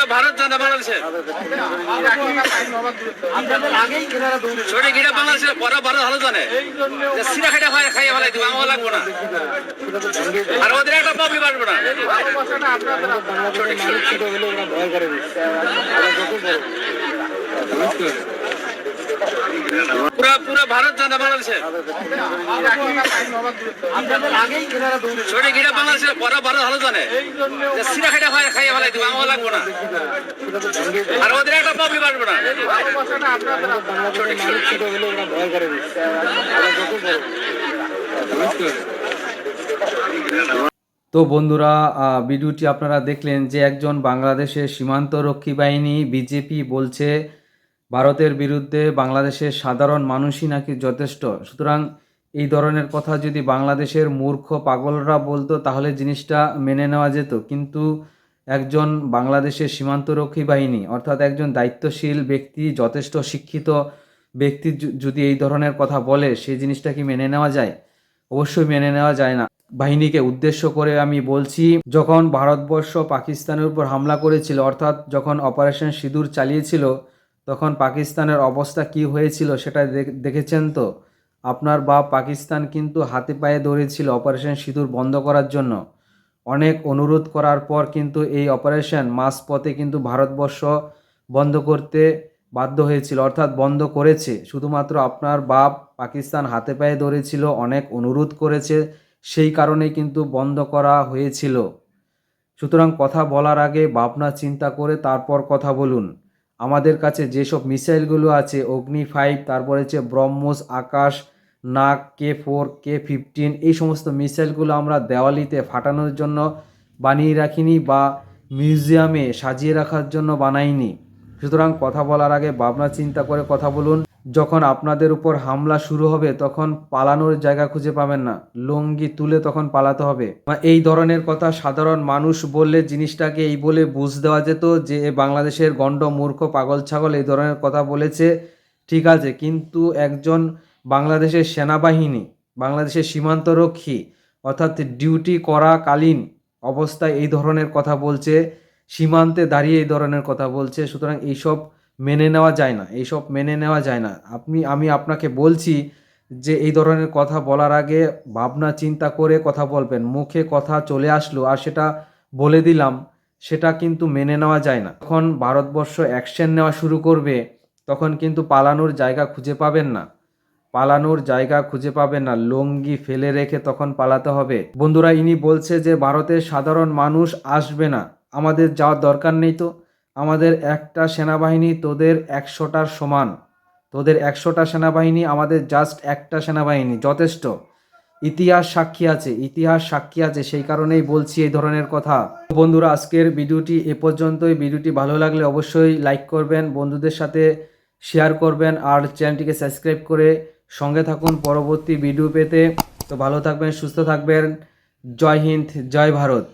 পুরো ভারত জানা বাংলাদেশে ছোট গিরা বাংলাদেশে বড় ভারত ভালো জানে। সিরা খাইটা খাই খাইয়ে ভালো দিব, আমার লাগবো না। আর ওদের একটা প্রবলেম আসবে না। পুরো পুরো ভারত জানে বাংলাদেশে। ছোট গিরা বাংলাদেশে বড় ভারত ভালো জানে খাইটা খাই খাইয়ে ফেলাই দিব, আমার লাগবো না। আর ওদের একটা না। তো বন্ধুরা ভিডিওটি আপনারা দেখলেন যে একজন বাংলাদেশের সীমান্তরক্ষী বাহিনী, বিজেপি বলছে ভারতের বিরুদ্ধে বাংলাদেশের সাধারণ মানুষই নাকি যথেষ্ট। সুতরাং এই ধরনের কথা যদি বাংলাদেশের মূর্খ পাগলরা বলতো, তাহলে জিনিসটা মেনে নেওয়া যেত। কিন্তু একজন বাংলাদেশের সীমান্তরক্ষী বাহিনী, অর্থাৎ একজন দায়িত্বশীল ব্যক্তি, যথেষ্ট শিক্ষিত ব্যক্তি যদি এই ধরনের কথা বলে সেই জিনিসটা কি মেনে নেওয়া যায়? অবশ্যই মেনে নেওয়া যায় না। বাহিনীকে উদ্দেশ্য করে আমি বলছি, যখন ভারতবর্ষ পাকিস্তানের উপর হামলা করেছিল, অর্থাৎ যখন অপারেশন সিঁদুর চালিয়েছিল তখন পাকিস্তানের অবস্থা কি হয়েছিল সেটা দেখ- দেখেছেন তো? আপনার বাপ পাকিস্তান কিন্তু হাতে পায়ে ধরেছিল অপারেশন সিঁদুর বন্ধ করার জন্য। অনেক অনুরোধ করার পর কিন্তু এই অপারেশন মাঝপথে কিন্তু ভারতবর্ষ বন্ধ করতে বাধ্য হয়েছিল, অর্থাৎ বন্ধ করেছে। শুধুমাত্র আপনার বাপ পাকিস্তান হাতে পায়ে ধরেছিল, অনেক অনুরোধ করেছে, সেই কারণেই কিন্তু বন্ধ করা হয়েছিল। সুতরাং কথা বলার আগে ভাবনা চিন্তা করে তারপর কথা বলুন। আমাদের কাছে যেসব মিসাইলগুলো আছে, অগ্নি ফাইভ তারপরে হচ্ছে ব্রহ্মোস, আকাশ নাক কে ফোর কে ফিফটিন এই সমস্ত মিসাইলগুলো আমরা দেওয়ালিতে ফাটানোর জন্য বানিয়ে রাখিনি বা মিউজিয়ামে সাজিয়ে রাখার জন্য বানাইনি। সুতরাং কথা বলার আগে ভাবনা চিন্তা করে কথা বলুন। যখন আপনাদের উপর হামলা শুরু হবে, তখন পালানোর জায়গা খুঁজে পাবেন না। লুঙ্গি তুলে তখন পালাতে হবে। এই ধরনের কথা সাধারণ মানুষ বললে জিনিসটাকে এই বলে বুঝ দেওয়া যেত যে বাংলাদেশের গণ্ড মূর্খ, পাগল, ছাগল এই ধরনের কথা বলেছে। ঠিক আছে, কিন্তু একজন বাংলাদেশের সেনাবাহিনী, বাংলাদেশের সীমান্তরক্ষী অর্থাৎ ডিউটি করাকালীন অবস্থায় এই ধরনের কথা বলছে, সীমান্তে দাঁড়িয়ে এই ধরনের কথা বলছে। সুতরাং এইসব মেনে নেওয়া যায় না, এইসব মেনে নেওয়া যায় না। আপনি, আমি আপনাকে বলছি যে এই ধরনের কথা বলার আগে ভাবনা, চিন্তা করে কথা বলবেন। মুখে কথা চলে আসলো আর সেটা বলে দিলাম, সেটা কিন্তু মেনে নেওয়া যায় না। তখন ভারতবর্ষ অ্যাকশন নেওয়া শুরু করবে, তখন কিন্তু পালানোর জায়গা খুঁজে পাবেন না। পালানোর জায়গা খুঁজে পাবেন না। লঙ্গি ফেলে রেখে তখন পালাতে হবে। বন্ধুরা, ইনি বলছে যে, ভারতের সাধারণ মানুষ আসবে না। আমাদের যাওয়ার দরকার নেই তো। আমাদের একটা সেনাবাহিনী তোদের একশোটার সমান। তোদের একশোটা সেনাবাহিনী, আমাদের জাস্ট একটা সেনাবাহিনী, যথেষ্ট। ইতিহাস সাক্ষী আছে, ইতিহাস সাক্ষী আছে, সেই কারণেই বলছি এই ধরনের কথা। বন্ধুরা, আজকের ভিডিওটি এ পর্যন্তই। ভিডিওটি ভালো লাগলে অবশ্যই লাইক করবেন, বন্ধুদের সাথে শেয়ার করবেন, আর চ্যানেলটিকে সাবস্ক্রাইব করে সঙ্গে থাকুন পরবর্তী ভিডিও পেতে। তো ভালো থাকবেন, সুস্থ থাকবেন। জয় হিন্দ, জয় ভারত।